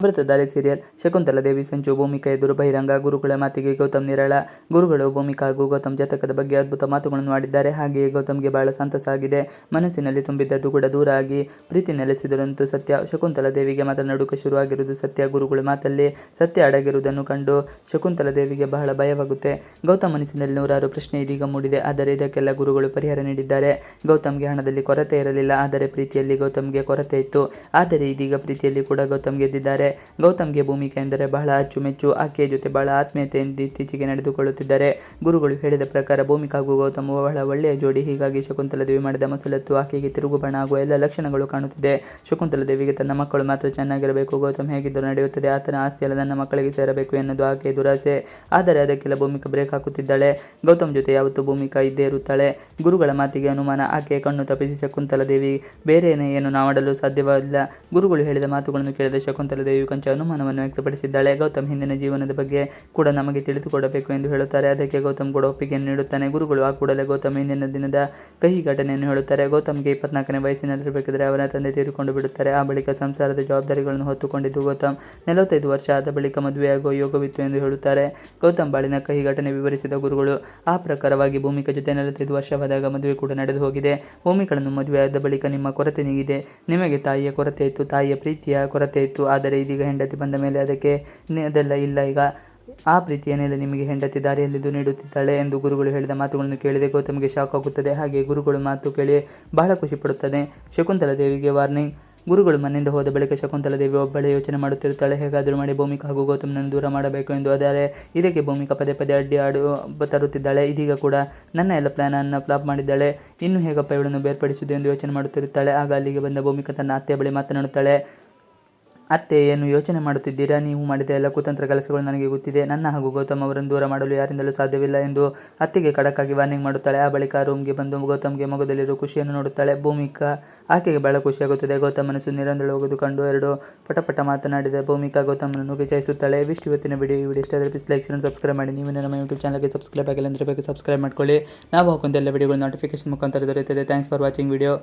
Amruthadhaare serial Shakuntala ದೇವಿ ಸಂಚು ಭೂಮಿಕಾ, ಎದುರು, ಬಹಿರಂಗ ಗುರುಗಳ ಮಾತಿಗೆ ಗೌತಮ್ ನಿರಳ. ಗುರುಗಳು ಭೂಮಿಕಾ ಹಾಗೂ ಗೌತಮ್ ಜಾತಕದ ಬಗ್ಗೆ ಅದ್ಭುತ ಮಾತುಗಳನ್ನು ಆಡಿದ್ದಾರೆ ಹಾಗೆಯೇ ಗೌತಮ್ಗೆ ಬಹಳ ಸಂತಸ ಆಗಿದೆ. ಮನಸ್ಸಿನಲ್ಲಿ ತುಂಬಿದ್ದದ್ದು ಕೂಡ ದೂರ ಆಗಿ ಪ್ರೀತಿ ನೆಲೆಸಿದರಂತೂ ಸತ್ಯ. ಶಕುಂತಲಾ ದೇವಿಗೆ ಮಾತ್ರ ನಡುಕ ಶುರುವಾಗಿರುವುದು ಸತ್ಯ. ಗುರುಗಳ ಮಾತಲ್ಲಿ ಸತ್ಯ ಅಡಗಿರುವುದನ್ನು ಕಂಡು ಶಕುಂತಲಾ ದೇವಿಗೆ ಬಹಳ ಭಯವಾಗುತ್ತೆ. ಗೌತಮ್ ಮನಸ್ಸಿನಲ್ಲಿ ನೂರಾರು ಪ್ರಶ್ನೆ ಇದೀಗ ಮೂಡಿದೆ. ಆದರೆ ಇದಕ್ಕೆಲ್ಲ ಗುರುಗಳು ಪರಿಹಾರ ನೀಡಿದ್ದಾರೆ. ಗೌತಮ್ಗೆ ಹಣದಲ್ಲಿ ಕೊರತೆ ಇರಲಿಲ್ಲ. ಆದರೆ ಪ್ರೀತಿಯಲ್ಲಿ ಗೌತಮ್ಗೆ ಕೊರತೆ ಇತ್ತು. ಆದರೆ ಇದೀಗ ಪ್ರೀತಿಯಲ್ಲಿ ಕೂಡ ಗೌತಮ್ ಗೆದ್ದಿದ್ದಾರೆ ಗೌತಮ್ಗೆ ಭೂಮಿಕೆ ಎಂದರೆ ಬಹಳ ಅಚ್ಚುಮೆಚ್ಚು. ಆಕೆಯ ಜೊತೆ ಬಹಳ ಆತ್ಮೀಯತೆಯಿಂದ ಇತ್ತೀಚೆಗೆ ನಡೆದುಕೊಳ್ಳುತ್ತಿದ್ದಾರೆ. ಗುರುಗಳು ಹೇಳಿದ ಪ್ರಕಾರ ಭೂಮಿಕಾ ಹಾಗೂ ಗೌತಮ್ ಬಹಳ ಒಳ್ಳೆಯ ಜೋಡಿ. ಹೀಗಾಗಿ ಶಕುಂತಲ ದೇವಿ ಮಾಡಿದ ಮಸಲತ್ತು ಆಕೆಗೆ ತಿರುಗು ಬಣ ಆಗುವ ಎಲ್ಲ ಲಕ್ಷಣಗಳು ಕಾಣುತ್ತಿದೆ. ಶಕುಂತಲ ದೇವಿಗೆ ತನ್ನ ಮಕ್ಕಳು ಮಾತ್ರ ಚೆನ್ನಾಗಿರಬೇಕು. ಗೌತಮ್ ಹೇಗಿದ್ದರೂ ನಡೆಯುತ್ತದೆ. ಆತನ ಆಸ್ತಿ ಎಲ್ಲ ನನ್ನ ಮಕ್ಕಳಿಗೆ ಸೇರಬೇಕು ಎನ್ನುವುದು ಆಕೆಯ ದುರಾಸೆ. ಆದರೆ ಅದಕ್ಕೆಲ್ಲ ಭೂಮಿಕಾ ಬ್ರೇಕ್ ಹಾಕುತ್ತಿದ್ದಾಳೆ. ಗೌತಮ್ ಜೊತೆ ಯಾವತ್ತೂ ಭೂಮಿಕಾ ಇದ್ದೇ ಇರುತ್ತಾಳೆ. ಗುರುಗಳ ಮಾತಿಗೆ ಅನುಮಾನ ಆಕೆ ಕಣ್ಣು ತಪ್ಪಿಸಿ ಶಕುಂತಲ ದೇವಿ ಬೇರೆಯೇ ಏನು ಮಾಡಲು ಸಾಧ್ಯವಿಲ್ಲ ಗುರುಗಳು ಹೇಳಿದ ಮಾತುಗಳನ್ನು ಕೇಳಿದ ಶಕುಂತಲ ದೇವಿ ಕೊಂಚ ಅನುಮಾನವನ್ನು ವ್ಯಕ್ತಪಡಿಸಿದ್ದಾಳೆ. ಗೌತಮ್ ಹಿಂದಿನ ಜೀವನದ ಬಗ್ಗೆ ಕೂಡ ನಮಗೆ ತಿಳಿದುಕೊಡಬೇಕು ಎಂದು ಹೇಳುತ್ತಾರೆ. ಅದಕ್ಕೆ ಗೌತಮ್ ಕೂಡ ಒಪ್ಪಿಗೆಯನ್ನು ನೀಡುತ್ತಾನೆ. ಗುರುಗಳು ಆ ಕೂಡಲೇ ಗೌತಮ್ ಹಿಂದಿನ ದಿನದ ಕಹಿ ಘಟನೆಯನ್ನು ಹೇಳುತ್ತಾರೆ. ಗೌತಮ್ಗೆ ಇಪ್ಪತ್ನಾಲ್ಕನೇ ವಯಸ್ಸಿನಲ್ಲಿರಬೇಕಾದರೆ ಅವನ ತಂದೆ ತೀರಿಕೊಂಡು ಬಿಡುತ್ತಾರೆ. ಆ ಬಳಿಕ ಸಂಸಾರದ ಜವಾಬ್ದಾರಿಗಳನ್ನು ಹೊತ್ತುಕೊಂಡಿದ್ದು ಗೌತಮ್ ನಲವತ್ತೈದು ವರ್ಷ ಆದ ಬಳಿಕ ಮದುವೆಯಾಗುವ ಯೋಗವಿತ್ತು ಎಂದು ಹೇಳುತ್ತಾರೆ. ಗೌತಮ್ ಬಾಳಿನ ಕಹಿ ಘಟನೆ ವಿವರಿಸಿದ ಗುರುಗಳು, ಆ ಪ್ರಕಾರವಾಗಿ ಭೂಮಿಕ ಜೊತೆ ನಲವತ್ತೈದು ವರ್ಷವಾದಾಗ ಮದುವೆ ಕೂಡ ನಡೆದು ಹೋಗಿದೆ. ಭೂಮಿಗಳನ್ನು ಮದುವೆಯಾದ ಬಳಿಕ ನಿಮ್ಮ ಕೊರತೆ ನೀಗಿದೆ. ನಿಮಗೆ ತಾಯಿಯ ಕೊರತೆ ಇತ್ತು. ತಾಯಿಯ ಪ್ರೀತಿಯ ಕೊರತೆ ಇತ್ತು. ಆದರೆ ಇದೀಗ ಹೆಂಡತಿ ಬಂದ ಮೇಲೆ ಅದಕ್ಕೆ ಅದೆಲ್ಲ ಇಲ್ಲ. ಈಗ ಆ ಪ್ರೀತಿಯ ಮೇಲೆ ನಿಮಗೆ ಹೆಂಡತಿ ದಾರಿಯಲ್ಲಿದ್ದು ನೀಡುತ್ತಿದ್ದಾಳೆ ಎಂದು ಗುರುಗಳು ಹೇಳಿದ ಮಾತುಗಳನ್ನು ಕೇಳಿದೆ. ಗೌತಮಿಗೆ ಶಾಕ್ ಆಗುತ್ತದೆ. ಹಾಗೆ ಗುರುಗಳು ಮಾತು ಕೇಳಿ ಬಹಳ ಖುಷಿ ಪಡುತ್ತದೆ. ಶಕುಂತಲ ದೇವಿಗೆ ವಾರ್ನಿಂಗ್. ಗುರುಗಳು ಮನೆಯಿಂದ ಹೋದ ಬಳಿಕ ಶಕುಂತಲ ದೇವಿ ಒಬ್ಬಳೇ ಯೋಚನೆ ಮಾಡುತ್ತಿರುತ್ತಾಳೆ. ಹೇಗಾದರೂ ಮಾಡಿ ಭೂಮಿಕ ಹಾಗೂ ಗೌತಮನನ್ನು ದೂರ ಮಾಡಬೇಕು ಎಂದು. ಆದರೆ ಇದಕ್ಕೆ ಭೂಮಿಕ ಪದೇ ಪದೇ ಅಡ್ಡಿ ಆಡು ತರುತ್ತಿದ್ದಾಳೆ. ಇದೀಗ ಕೂಡ ನನ್ನ ಎಲ್ಲ ಪ್ಲಾನನ್ನು ಫ್ಲಾಪ್ ಮಾಡಿದ್ದಾಳೆ. ಇನ್ನು ಹೇಗಪ್ಪ ಇವಳನ್ನು ಬೇರ್ಪಡಿಸುವುದು ಎಂದು ಯೋಚನೆ ಮಾಡುತ್ತಿರುತ್ತಾಳೆ. ಆಗ ಅಲ್ಲಿಗೆ ಬಂದ ಭೂಮಿಕ ತನ್ನ ಅತ್ತೆಯ ಬಳಿ ಮಾತನಾಡುತ್ತಾಳೆ. ಅತ್ತೆ, ಏನು ಯೋಚನೆ ಮಾಡುತ್ತಿದ್ದೀರಾ? ನೀವು ಮಾಡಿದ ಎಲ್ಲ ಕುತಂತ್ರ ಕೆಲಸಗಳು ನನಗೆ ಗೊತ್ತಿದೆ. ನನ್ನ ಹಾಗೂ ಗೌತಮ್ ಅವರನ್ನು ದೂರ ಮಾಡಲು ಯಾರಿಂದಲೂ ಸಾಧ್ಯವಿಲ್ಲ ಎಂದು ಅತ್ತೆಗೆ ಖಡಕ್ಕಾಗಿ ವಾರ್ನಿಂಗ್ ಮಾಡುತ್ತಾಳೆ. ಆ ಬಳಿಕ ರೂಮ್ಗೆ ಬಂದು ಗೌತಮ್ಗೆ ಮಗದಲ್ಲಿರುವ ಖುಷಿಯನ್ನು ನೋಡುತ್ತಾಳೆ. ಭೂಮಿಕಾ, ಆಕೆಗೆ ಬಹಳ ಖುಷಿಯಾಗುತ್ತದೆ ಗೌತಮ್ ಮನಸ್ಸು ಕಂಡು ಎರಡು ಪಟಪಟ ಮಾತನಾಡಿದ ಭೂಮಿಕಾ ಗೌತಮನನ್ನು ವಿಚಾರಿಸುತ್ತಾಳೆ ಇವಿಷ್ಟು ಇವತ್ತಿನ ವಿಡಿಯೋ ಈ ವಿಡಿಯೋ ಇಷ್ಟ ಆದರೆ ಪ್ಲೀಸ್ ಲೈಕ್ ಸಬ್ಸ್ಕ್ರೈಬ್ ಮಾಡಿ. ನೀವು ನಮ್ಮ ಯೂಟ್ಯೂಬ್ ಚಾನಲ್ಗೆ ಸಬ್ಸ್ಕ್ರೈಬ್ ಆಗಿಲ್ಲ ಅಂದರೆ ಬೇಕು ಸಬ್ಸ್ಕ್ರೈಬ್ ಮಾಡ್ಕೊಳ್ಳಿ. ನಾವು ಹಾಕೊಂಡೆಲ್ಲ ವಿಡಿಯೋಗಳು ನೋಟಿಫಿಕೇಶನ್ ಮುಖಾಂತರ ದೊರೆಯುತ್ತದೆ. Thanks for watching video